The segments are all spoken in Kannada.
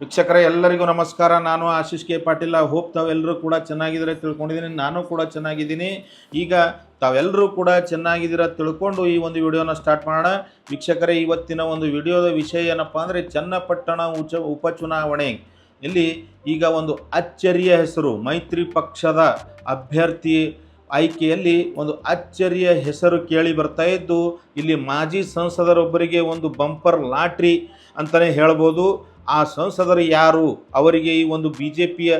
ವೀಕ್ಷಕರೇ, ಎಲ್ಲರಿಗೂ ನಮಸ್ಕಾರ. ನಾನು ಆಶೀಶ್ ಕೆ. ಪಾಟೀಲ್. ಹೋಪ್ ತಾವೆಲ್ಲರೂ ಕೂಡ ಚೆನ್ನಾಗಿದ್ದೀರ ತಿಳ್ಕೊಂಡಿದ್ದೀನಿ. ನಾನು ಕೂಡ ಚೆನ್ನಾಗಿದ್ದೀನಿ. ಈಗ ತಾವೆಲ್ಲರೂ ಕೂಡ ಚೆನ್ನಾಗಿದ್ದೀರ ತಿಳ್ಕೊಂಡು ಈ ಒಂದು ವಿಡಿಯೋನ ಸ್ಟಾರ್ಟ್ ಮಾಡೋಣ. ವೀಕ್ಷಕರೇ, ಇವತ್ತಿನ ಒಂದು ವಿಡಿಯೋದ ವಿಷಯ ಏನಪ್ಪ ಅಂದರೆ ಚನ್ನಪಟ್ಟಣ ಉಚ, ಉಪಚುನಾವಣೆ. ಇಲ್ಲಿ ಈಗ ಒಂದು ಅಚ್ಚರಿಯ ಹೆಸರು, ಮೈತ್ರಿ ಪಕ್ಷದ ಅಭ್ಯರ್ಥಿ ಆಯ್ಕೆಯಲ್ಲಿ ಒಂದು ಅಚ್ಚರಿಯ ಹೆಸರು ಕೇಳಿ ಬರ್ತಾ ಇದ್ದು, ಇಲ್ಲಿ ಮಾಜಿ ಸಂಸದರೊಬ್ಬರಿಗೆ ಒಂದು ಬಂಪರ್ ಲಾಟ್ರಿ ಅಂತಲೇ ಹೇಳ್ಬೋದು. ಆ ಸಂಸದರು ಯಾರು? ಅವರಿಗೆ ಈ ಒಂದು ಬಿ ಜೆ ಪಿಯ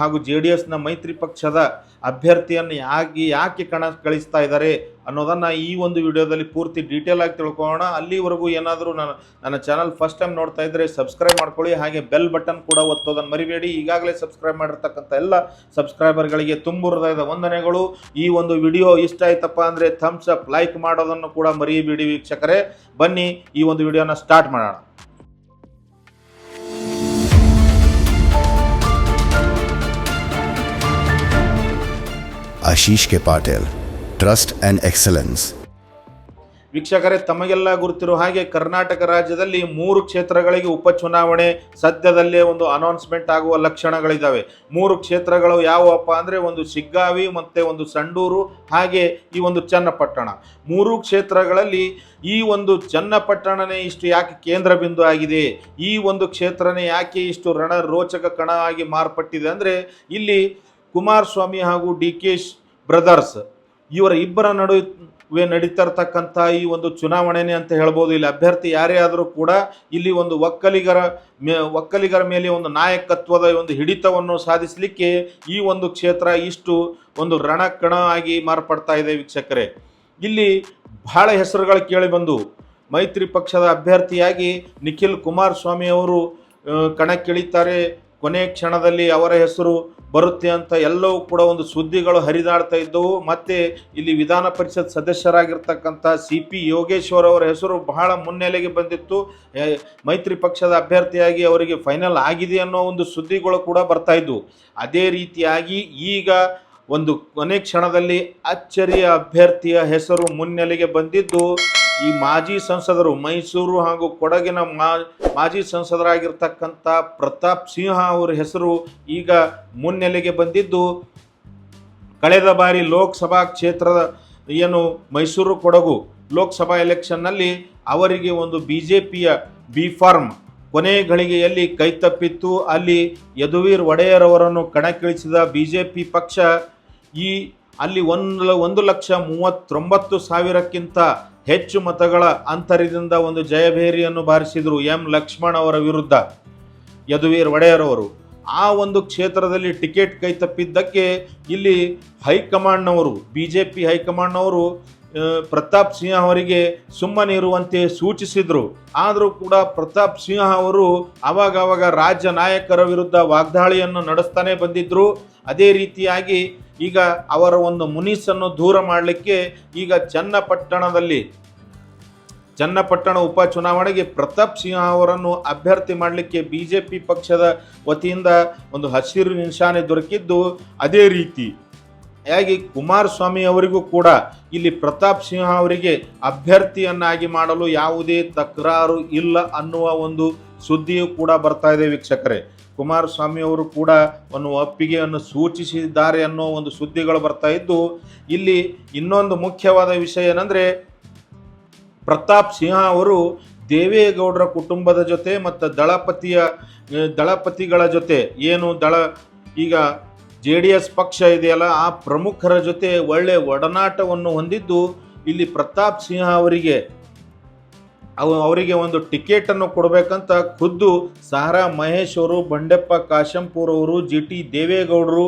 ಹಾಗೂ ಜೆ ಡಿ ಎಸ್ನ ಮೈತ್ರಿ ಪಕ್ಷದ ಅಭ್ಯರ್ಥಿಯನ್ನು ಯಾಕೆ ಯಾಕೆ ಕಣ ಕಳಿಸ್ತಾ ಇದ್ದಾರೆ ಅನ್ನೋದನ್ನು ಈ ಒಂದು ವಿಡಿಯೋದಲ್ಲಿ ಪೂರ್ತಿ ಡೀಟೇಲ್ ಆಗಿ ತಿಳ್ಕೊಳ್ಳೋಣ. ಅಲ್ಲಿವರೆಗೂ ಏನಾದರೂ ನನ್ನ ನನ್ನ ಚಾನಲ್ ಫಸ್ಟ್ ಟೈಮ್ ನೋಡ್ತಾ ಇದ್ದರೆ ಸಬ್ಸ್ಕ್ರೈಬ್ ಮಾಡ್ಕೊಳ್ಳಿ. ಹಾಗೆ ಬೆಲ್ ಬಟನ್ ಕೂಡ ಒತ್ತೋದನ್ನು ಮರಿಬೇಡಿ. ಈಗಾಗಲೇ ಸಬ್ಸ್ಕ್ರೈಬ್ ಮಾಡಿರ್ತಕ್ಕಂಥ ಎಲ್ಲ ಸಬ್ಸ್ಕ್ರೈಬರ್ಗಳಿಗೆ ತುಂಬು ಹೃದಯದ ವಂದನೆಗಳು. ಈ ಒಂದು ವಿಡಿಯೋ ಇಷ್ಟ ಆಯ್ತಪ್ಪ ಅಂದರೆ ಥಮ್ಸ್ ಅಪ್ ಲೈಕ್ ಮಾಡೋದನ್ನು ಕೂಡ ಮರಿಬೇಡಿ ವೀಕ್ಷಕರೇ. ಬನ್ನಿ ಈ ಒಂದು ವಿಡಿಯೋನ ಸ್ಟಾರ್ಟ್ ಮಾಡೋಣ. Ashish K Patel trust and excellence ವೀಕ್ಷಕರೇ, ತಮಗೆಲ್ಲ ಗುರುತಿರೋ ಹಾಗೆ ಕರ್ನಾಟಕ ರಾಜ್ಯದಲ್ಲಿ ಮೂರು ಕ್ಷೇತ್ರಗಳಿಗೆ ಉಪಚುನಾವಣೆ ಸದ್ಯದಲ್ಲೇ ಒಂದು ಅನೌನ್ಸ್ಮೆಂಟ್ ಆಗುವ ಲಕ್ಷಣಗಳಿದ್ದಾವೆ ಮೂರು ಕ್ಷೇತ್ರಗಳು ಯಾವುವಪ್ಪ ಅಂದರೆ ಒಂದು ಶಿಗ್ಗಾವಿ ಮತ್ತು ಒಂದು ಸಂಡೂರು, ಹಾಗೆ ಈ ಒಂದು ಚನ್ನಪಟ್ಟಣ. ಮೂರು ಕ್ಷೇತ್ರಗಳಲ್ಲಿ ಈ ಒಂದು ಚನ್ನಪಟ್ಟಣನೇ ಇಷ್ಟು ಯಾಕೆ ಕೇಂದ್ರ ಬಿಂದು ಆಗಿದೆ? ಈ ಒಂದು ಕ್ಷೇತ್ರನೇ ಯಾಕೆ ಇಷ್ಟು ರಣರೋಚಕ ಕಣ ಆಗಿ ಮಾರ್ಪಟ್ಟಿದೆ ಅಂದರೆ ಇಲ್ಲಿ ಕುಮಾರಸ್ವಾಮಿ ಹಾಗೂ ಡಿ ಕೆ ಬ್ರದರ್ಸ್, ಇವರ ಇಬ್ಬರ ನಡುವೆ ನಡೀತಾ ಇರ್ತಕ್ಕಂಥ ಈ ಒಂದು ಚುನಾವಣೆನೇ ಅಂತ ಹೇಳ್ಬೋದು. ಇಲ್ಲಿ ಅಭ್ಯರ್ಥಿ ಯಾರೇ ಆದರೂ ಕೂಡ ಇಲ್ಲಿ ಒಂದು ಒಕ್ಕಲಿಗರ ಮೇ, ಒಕ್ಕಲಿಗರ ಮೇಲೆ ಒಂದು ನಾಯಕತ್ವದ ಒಂದು ಹಿಡಿತವನ್ನು ಸಾಧಿಸಲಿಕ್ಕೆ ಈ ಒಂದು ಕ್ಷೇತ್ರ ಇಷ್ಟು ಒಂದು ರಣಕಣ ಆಗಿ ಮಾರ್ಪಡ್ತಾ ಇದೆ ವೀಕ್ಷಕರೇ. ಇಲ್ಲಿ ಬಹಳ ಹೆಸರುಗಳು ಕೇಳಿ ಬಂದು, ಮೈತ್ರಿ ಪಕ್ಷದ ಅಭ್ಯರ್ಥಿಯಾಗಿ ನಿಖಿಲ್ ಕುಮಾರಸ್ವಾಮಿ ಅವರು ಕಣಕ್ಕಿಳಿತಾರೆ. ಕೊನೆ ಕ್ಷಣದಲ್ಲಿ ಅವರ ಹೆಸರು ಬರುತ್ತೆ ಅಂತ ಎಲ್ಲವೂ ಕೂಡ ಒಂದು ಸುದ್ದಿಗಳು ಹರಿದಾಡ್ತಾ ಇದ್ದವು. ಮತ್ತು ಇಲ್ಲಿ ವಿಧಾನ ಪರಿಷತ್ ಸದಸ್ಯರಾಗಿರ್ತಕ್ಕಂಥ ಸಿ ಪಿ ಯೋಗೇಶ್ವರ್ ಅವರ ಹೆಸರು ಬಹಳ ಮುನ್ನೆಲೆಗೆ ಬಂದಿತ್ತು. ಮೈತ್ರಿ ಪಕ್ಷದ ಅಭ್ಯರ್ಥಿಯಾಗಿ ಅವರಿಗೆ ಫೈನಲ್ ಆಗಿದೆ ಅನ್ನೋ ಒಂದು ಸುದ್ದಿಗಳು ಕೂಡ ಬರ್ತಾ ಇದ್ದವು. ಅದೇ ರೀತಿಯಾಗಿ ಈಗ ಒಂದು ಕೊನೆ ಕ್ಷಣದಲ್ಲಿ ಅಚ್ಚರಿಯ ಅಭ್ಯರ್ಥಿಯ ಹೆಸರು ಮುನ್ನೆಲೆಗೆ ಬಂದಿದ್ದು ಈ ಮಾಜಿ ಸಂಸದರು ಮೈಸೂರು ಹಾಗೂ ಕೊಡಗಿನ ಮಾ, ಮಾಜಿ ಸಂಸದರಾಗಿರ್ತಕ್ಕಂಥ ಪ್ರತಾಪ್ ಸಿಂಹ ಅವರ ಹೆಸರು ಈಗ ಮುನ್ನೆಲೆಗೆ ಬಂದಿದ್ದು, ಕಳೆದ ಬಾರಿ ಲೋಕಸಭಾ ಕ್ಷೇತ್ರದ ಏನು ಮೈಸೂರು ಕೊಡಗು ಲೋಕಸಭಾ ಎಲೆಕ್ಷನ್ನಲ್ಲಿ ಅವರಿಗೆ ಒಂದು ಬಿ ಜೆ ಪಿಯ ಬಿ ಫಾರ್ಮ್ ಕೊನೆ ಗಳಿಗೆಯಲ್ಲಿ ಕೈತಪ್ಪಿತ್ತು ಅಲ್ಲಿ ಯದುವೀರ್ ಒಡೆಯರ್ ಅವರನ್ನು ಕಣಕ್ಕಿಳಿಸಿದ ಬಿ ಜೆ ಪಿ ಪಕ್ಷ ಈ ಅಲ್ಲಿ ಒಂದು ಒಂದು ಲಕ್ಷ ಮೂವತ್ತೊಂಬತ್ತು ಸಾವಿರಕ್ಕಿಂತ ಹೆಚ್ಚು ಮತಗಳ ಅಂತರದಿಂದ ಒಂದು ಜಯಭೇರಿಯನ್ನು ಬಾರಿಸಿದರು ಎಂ ಲಕ್ಷ್ಮಣ್ ಅವರ ವಿರುದ್ಧ. ಯದುವೀರ್ ಒಡೆಯರ್ ಅವರು ಆ ಒಂದು ಕ್ಷೇತ್ರದಲ್ಲಿ ಟಿಕೆಟ್ ಕೈ ತಪ್ಪಿದ್ದಕ್ಕೆ ಇಲ್ಲಿ ಹೈಕಮಾಂಡ್ನವರು ಬಿ ಜೆ ಪಿ ಹೈಕಮಾಂಡ್ನವರು ಪ್ರತಾಪ್ ಸಿಂಹ ಅವರಿಗೆ ಸುಮ್ಮನಿರುವಂತೆ ಸೂಚಿಸಿದರು. ಆದರೂ ಕೂಡ ಪ್ರತಾಪ್ ಸಿಂಹ ಅವರು ಆವಾಗವಾಗ ರಾಜ್ಯ ನಾಯಕರ ವಿರುದ್ಧ ವಾಗ್ದಾಳಿಯನ್ನು ನಡೆಸ್ತಾನೆ ಬಂದಿದ್ದರು ಅದೇ ರೀತಿಯಾಗಿ ಈಗ ಅವರ ಒಂದು ಮುನೀಸನ್ನು ದೂರ ಮಾಡಲಿಕ್ಕೆ ಈಗ ಚನ್ನಪಟ್ಟಣದಲ್ಲಿ, ಚನ್ನಪಟ್ಟಣ ಉಪಚುನಾವಣೆಗೆ ಪ್ರತಾಪ್ ಸಿಂಹ ಅವರನ್ನು ಅಭ್ಯರ್ಥಿ ಮಾಡಲಿಕ್ಕೆ ಬಿ ಜೆ ಪಿ ಪಕ್ಷದ ವತಿಯಿಂದ ಒಂದು ಹಸಿರು ನಿಶಾನೆ ದೊರಕಿದ್ದು ಅದೇ ರೀತಿ. ಹಾಗೆ ಕುಮಾರಸ್ವಾಮಿ ಅವರಿಗೂ ಕೂಡ ಇಲ್ಲಿ ಪ್ರತಾಪ್ ಸಿಂಹ ಅವರಿಗೆ ಅಭ್ಯರ್ಥಿಯನ್ನಾಗಿ ಮಾಡಲು ಯಾವುದೇ ತಕರಾರು ಇಲ್ಲ ಅನ್ನುವ ಒಂದು ಸುದ್ದಿಯೂ ಕೂಡ ಬರ್ತಾ ಇದೆ ವೀಕ್ಷಕರೇ. ಕುಮಾರಸ್ವಾಮಿ ಅವರು ಕೂಡ ಒಂದು ಒಪ್ಪಿಗೆಯನ್ನು ಸೂಚಿಸಿದ್ದಾರೆ ಅನ್ನೋ ಒಂದು ಸುದ್ದಿಗಳು ಬರ್ತಾ ಇದ್ದು, ಇಲ್ಲಿ ಇನ್ನೊಂದು ಮುಖ್ಯವಾದ ವಿಷಯ ಏನಂದರೆ, ಪ್ರತಾಪ್ ಸಿಂಹ ಅವರು ದೇವೇಗೌಡರ ಕುಟುಂಬದ ಜೊತೆ ಮತ್ತು ದಳಪತಿಯ, ದಳಪತಿಗಳ ಜೊತೆ ಏನು ದಳ, ಈಗ ಜೆ ಡಿ ಎಸ್ ಪಕ್ಷ ಇದೆಯಲ್ಲ, ಆ ಪ್ರಮುಖರ ಜೊತೆ ಒಳ್ಳೆ ಒಡನಾಟವನ್ನು ಹೊಂದಿದ್ದು ಇಲ್ಲಿ ಪ್ರತಾಪ್ ಸಿಂಹ ಅವರಿಗೆ. ಅವ ಅವರಿಗೆ ಒಂದು ಟಿಕೆಟನ್ನು ಕೊಡಬೇಕಂತ ಖುದ್ದು ಸಾರಾ ಮಹೇಶ್ ಅವರು, ಬಂಡೆಪ್ಪ ಕಾಶಂಪುರ್ ಅವರು, ಜಿ ಟಿ ದೇವೇಗೌಡರು,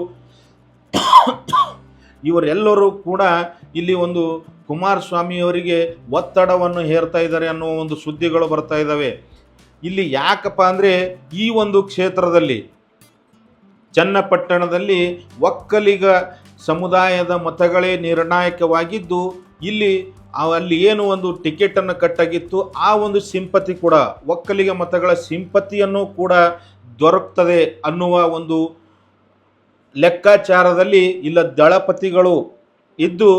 ಇವರೆಲ್ಲರೂ ಕೂಡ ಇಲ್ಲಿ ಒಂದು ಕುಮಾರಸ್ವಾಮಿ ಅವರಿಗೆ ಒತ್ತಡವನ್ನು ಹೇರ್ತಾ ಇದ್ದಾರೆ ಅನ್ನೋ ಒಂದು ಸುದ್ದಿಗಳು ಬರ್ತಾ ಇದ್ದಾವೆ. ಇಲ್ಲಿ ಯಾಕಪ್ಪ ಅಂದರೆ ಈ ಒಂದು ಕ್ಷೇತ್ರದಲ್ಲಿ ಚನ್ನಪಟ್ಟಣದಲ್ಲಿ ಒಕ್ಕಲಿಗ ಸಮುದಾಯದ ಮತಗಳೇ ನಿರ್ಣಾಯಕವಾಗಿದ್ದು, ಇಲ್ಲಿ ಅಲ್ಲಿ ಏನು ಒಂದು ಟಿಕೆಟನ್ನು ಕಟ್ಟಾಗಿತ್ತು, ಆ ಒಂದು ಸಿಂಪತಿ ಕೂಡ, ಒಕ್ಕಲಿಗ ಮತಗಳ ಸಿಂಪತಿಯನ್ನು ಕೂಡ ದೊರಕ್ತದೆ ಅನ್ನುವ ಒಂದು ಲೆಕ್ಕಾಚಾರದಲ್ಲಿ ಇಲ್ಲ ದಳಪತಿಗಳು ಇದ್ದು,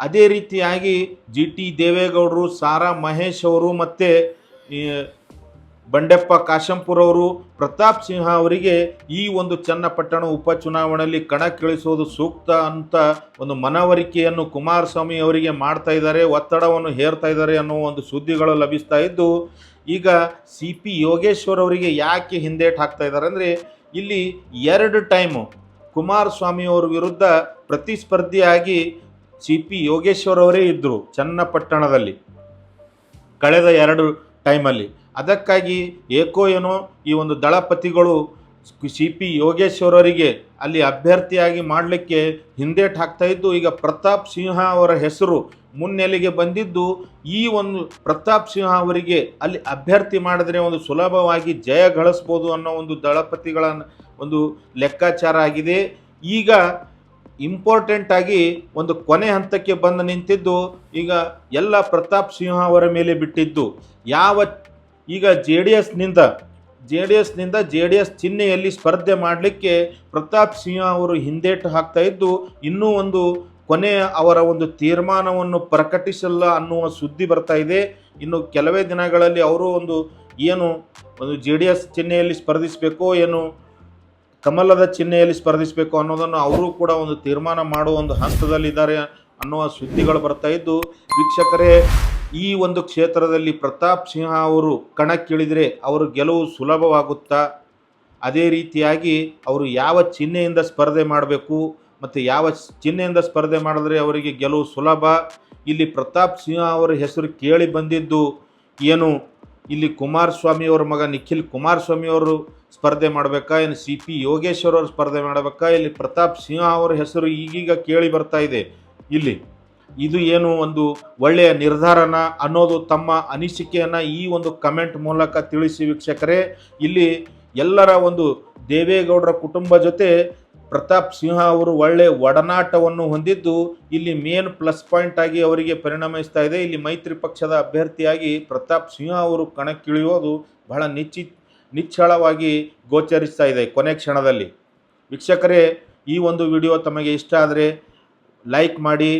ಅದೇ ರೀತಿಯಾಗಿ ಜಿ ಟಿ ದೇವೇಗೌಡರು, ಸಾರಾ ಮಹೇಶ್ ಅವರು ಮತ್ತು ಬಂಡೆಪ್ಪ ಕಾಶಂಪುರ್ ಅವರು ಪ್ರತಾಪ್ ಸಿಂಹ ಅವರಿಗೆ ಈ ಒಂದು ಚನ್ನಪಟ್ಟಣ ಉಪಚುನಾವಣೆಯಲ್ಲಿ ಕಣಕ್ಕಿಳಿಸುವುದು ಸೂಕ್ತ ಅಂತ ಒಂದು ಮನವರಿಕೆಯನ್ನು ಕುಮಾರಸ್ವಾಮಿ ಅವರಿಗೆ ಮಾಡ್ತಾ ಇದ್ದಾರೆ, ಒತ್ತಡವನ್ನು ಹೇರ್ತಾ ಇದ್ದಾರೆ ಅನ್ನೋ ಒಂದು ಸುದ್ದಿಗಳು ಲಭಿಸ್ತಾ ಇದ್ದು, ಈಗ ಸಿ ಪಿ ಯೋಗೇಶ್ವರ್ ಅವರಿಗೆ ಯಾಕೆ ಹಿಂದೇಟ್ ಹಾಕ್ತಾ ಇದ್ದಾರೆ ಅಂದರೆ ಇಲ್ಲಿ ಎರಡು ಟೈಮು ಕುಮಾರಸ್ವಾಮಿ ಅವರ ವಿರುದ್ಧ ಪ್ರತಿಸ್ಪರ್ಧಿಯಾಗಿ ಸಿ ಪಿ ಯೋಗೇಶ್ವರ್ ಅವರೇ ಇದ್ದರು ಚನ್ನಪಟ್ಟಣದಲ್ಲಿ, ಕಳೆದ ಎರಡು ಟೈಮಲ್ಲಿ. ಅದಕ್ಕಾಗಿ ಏಕೋ ಏನೋ ಈ ಒಂದು ದಳಪತಿಗಳು ಸಿ ಪಿ ಯೋಗೇಶ್ವರರಿಗೆ ಅಲ್ಲಿ ಅಭ್ಯರ್ಥಿಯಾಗಿ ಮಾಡಲಿಕ್ಕೆ ಹಿಂದೇಟ್ ಹಾಕ್ತಾ ಇದ್ದು, ಈಗ ಪ್ರತಾಪ್ ಸಿಂಹ ಅವರ ಹೆಸರು ಮುನ್ನೆಲೆಗೆ ಬಂದಿದ್ದು, ಈ ಒಂದು ಪ್ರತಾಪ್ ಸಿಂಹ ಅವರಿಗೆ ಅಲ್ಲಿ ಅಭ್ಯರ್ಥಿ ಮಾಡಿದ್ರೆ ಒಂದು ಸುಲಭವಾಗಿ ಜಯ ಗಳಿಸ್ಬೋದು ಅನ್ನೋ ಒಂದು ದಳಪತಿಗಳ ಒಂದು ಲೆಕ್ಕಾಚಾರ ಆಗಿದೆ. ಈಗ ಇಂಪಾರ್ಟೆಂಟ್ ಆಗಿ ಒಂದು ಕೊನೆ ಹಂತಕ್ಕೆ ಬಂದು ನಿಂತಿದ್ದು, ಈಗ ಎಲ್ಲ ಪ್ರತಾಪ್ ಸಿಂಹ ಅವರ ಮೇಲೆ ಬಿಟ್ಟಿದ್ದು, ಯಾವ ಈಗ ಜೆ ಡಿ ಎಸ್ನಿಂದ ಜೆ ಡಿ ಎಸ್ನಿಂದ ಜೆ ಡಿ ಎಸ್ ಚಿಹ್ನೆಯಲ್ಲಿ ಸ್ಪರ್ಧೆ ಮಾಡಲಿಕ್ಕೆ ಪ್ರತಾಪ್ ಸಿಂಹ ಅವರು ಹಿಂದೇಟು ಹಾಕ್ತಾ ಇದ್ದು, ಇನ್ನೂ ಒಂದು ಕೊನೆ ಅವರ ಒಂದು ತೀರ್ಮಾನವನ್ನು ಪ್ರಕಟಿಸಲ್ಲ ಅನ್ನುವ ಸುದ್ದಿ ಬರ್ತಾ ಇದೆ. ಇನ್ನು ಕೆಲವೇ ದಿನಗಳಲ್ಲಿ ಅವರು ಒಂದು ಏನು ಒಂದು ಜೆ ಡಿ ಎಸ್ ಚಿಹ್ನೆಯಲ್ಲಿ ಸ್ಪರ್ಧಿಸಬೇಕೋ, ಏನು ಕಮಲದ ಚಿಹ್ನೆಯಲ್ಲಿ ಸ್ಪರ್ಧಿಸಬೇಕು ಅನ್ನೋದನ್ನು ಅವರು ಕೂಡ ಒಂದು ತೀರ್ಮಾನ ಮಾಡುವ ಒಂದು ಹಂತದಲ್ಲಿದ್ದಾರೆ ಅನ್ನುವ ಸುದ್ದಿಗಳು ಬರ್ತಾ ಇದ್ದು, ವೀಕ್ಷಕರೇ ಈ ಒಂದು ಕ್ಷೇತ್ರದಲ್ಲಿ ಪ್ರತಾಪ್ ಸಿಂಹ ಅವರು ಕಣಕ್ಕಿಳಿದರೆ ಅವರು ಗೆಲುವು ಸುಲಭವಾಗುತ್ತಾ? ಅದೇ ರೀತಿಯಾಗಿ ಅವರು ಯಾವ ಚಿಹ್ನೆಯಿಂದ ಸ್ಪರ್ಧೆ ಮಾಡಬೇಕು ಮತ್ತು ಯಾವ ಚಿಹ್ನೆಯಿಂದ ಸ್ಪರ್ಧೆ ಮಾಡಿದ್ರೆ ಅವರಿಗೆ ಗೆಲುವು ಸುಲಭ? ಇಲ್ಲಿ ಪ್ರತಾಪ್ ಸಿಂಹ ಅವರ ಹೆಸರು ಕೇಳಿ ಬಂದಿದ್ದು ಏನು? ಇಲ್ಲಿ ಕುಮಾರಸ್ವಾಮಿ ಅವರ ಮಗ ನಿಖಿಲ್ ಕುಮಾರಸ್ವಾಮಿ ಅವರು ಸ್ಪರ್ಧೆ ಮಾಡಬೇಕಾ? ಏನು ಸಿ ಪಿ ಯೋಗೇಶ್ವರ್ ಅವರು ಸ್ಪರ್ಧೆ ಮಾಡಬೇಕಾ? ಇಲ್ಲಿ ಪ್ರತಾಪ್ ಸಿಂಹ ಅವರ ಹೆಸರು ಈಗೀಗ ಕೇಳಿ ಬರ್ತಾ ಇದೆ. ಇಲ್ಲಿ ಇದು ಏನು ಒಂದು ಒಳ್ಳೆಯ ನಿರ್ಧಾರನ ಅನ್ನೋದು ತಮ್ಮ ಅನಿಸಿಕೆಯನ್ನು ಈ ಒಂದು ಕಮೆಂಟ್ ಮೂಲಕ ತಿಳಿಸಿ ವೀಕ್ಷಕರೇ. ಇಲ್ಲಿ ಎಲ್ಲರ ಒಂದು ದೇವೇಗೌಡರ ಕುಟುಂಬ ಜೊತೆ ಪ್ರತಾಪ್ ಸಿಂಹ ಅವರು ಒಳ್ಳೆಯ ಒಡನಾಟವನ್ನು ಹೊಂದಿದ್ದು ಇಲ್ಲಿ ಮೇನ್ ಪ್ಲಸ್ ಪಾಯಿಂಟ್ ಆಗಿ ಅವರಿಗೆ ಪರಿಣಮಿಸ್ತಾ ಇದೆ. ಇಲ್ಲಿ ಮೈತ್ರಿ ಪಕ್ಷದ ಅಭ್ಯರ್ಥಿಯಾಗಿ ಪ್ರತಾಪ್ ಸಿಂಹ ಅವರು ಕಣಕ್ಕಿಳಿಯೋದು ಬಹಳ ನಿಚ್ಚಿ ನಿಚ್ಚಳವಾಗಿ ಗೋಚರಿಸ್ತಾ ಇದೆ ಕೊನೆ ಕ್ಷಣದಲ್ಲಿ. ವೀಕ್ಷಕರೇ, ಈ ಒಂದು ವಿಡಿಯೋ ತಮಗೆ ಇಷ್ಟ ಆದರೆ ಲೈಕ್ ಮಾಡಿ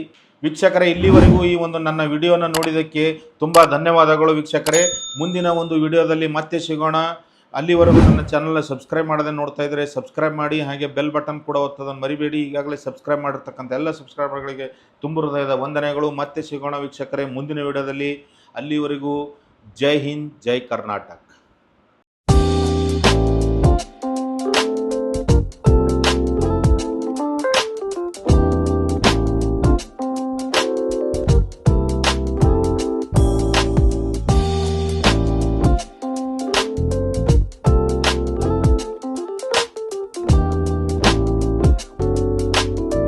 ವೀಕ್ಷಕರೇ, ಇಲ್ಲಿವರೆಗೂ ಈ ಒಂದು ನನ್ನ ವಿಡಿಯೋನ ನೋಡಿದ್ದಕ್ಕೆ ತುಂಬ ಧನ್ಯವಾದಗಳು ವೀಕ್ಷಕರೇ. ಮುಂದಿನ ಒಂದು ವಿಡಿಯೋದಲ್ಲಿ ಮತ್ತೆ ಸಿಗೋಣ. ಅಲ್ಲಿವರೆಗೂ ನನ್ನ ಚಾನಲ್ನ ಸಬ್ಸ್ಕ್ರೈಬ್ ಮಾಡದೆ ನೋಡ್ತಾ ಇದ್ದರೆ ಸಬ್ಸ್ಕ್ರೈಬ್ ಮಾಡಿ, ಹಾಗೆ ಬೆಲ್ ಬಟನ್ ಕೂಡ ಒತ್ತೋದನ್ನು ಮರಿಬೇಡಿ. ಈಗಾಗಲೇ ಸಬ್ಸ್ಕ್ರೈಬ್ ಮಾಡಿರ್ತಕ್ಕಂಥ ಎಲ್ಲ ಸಬ್ಸ್ಕ್ರೈಬರ್ಗಳಿಗೆ ತುಂಬ ಹೃದಯದ ವಂದನೆಗಳು. ಮತ್ತೆ ಸಿಗೋಣ ವೀಕ್ಷಕರೇ ಮುಂದಿನ ವಿಡಿಯೋದಲ್ಲಿ. ಅಲ್ಲಿವರೆಗೂ ಜೈ ಹಿಂದ್, ಜೈ ಕರ್ನಾಟಕ.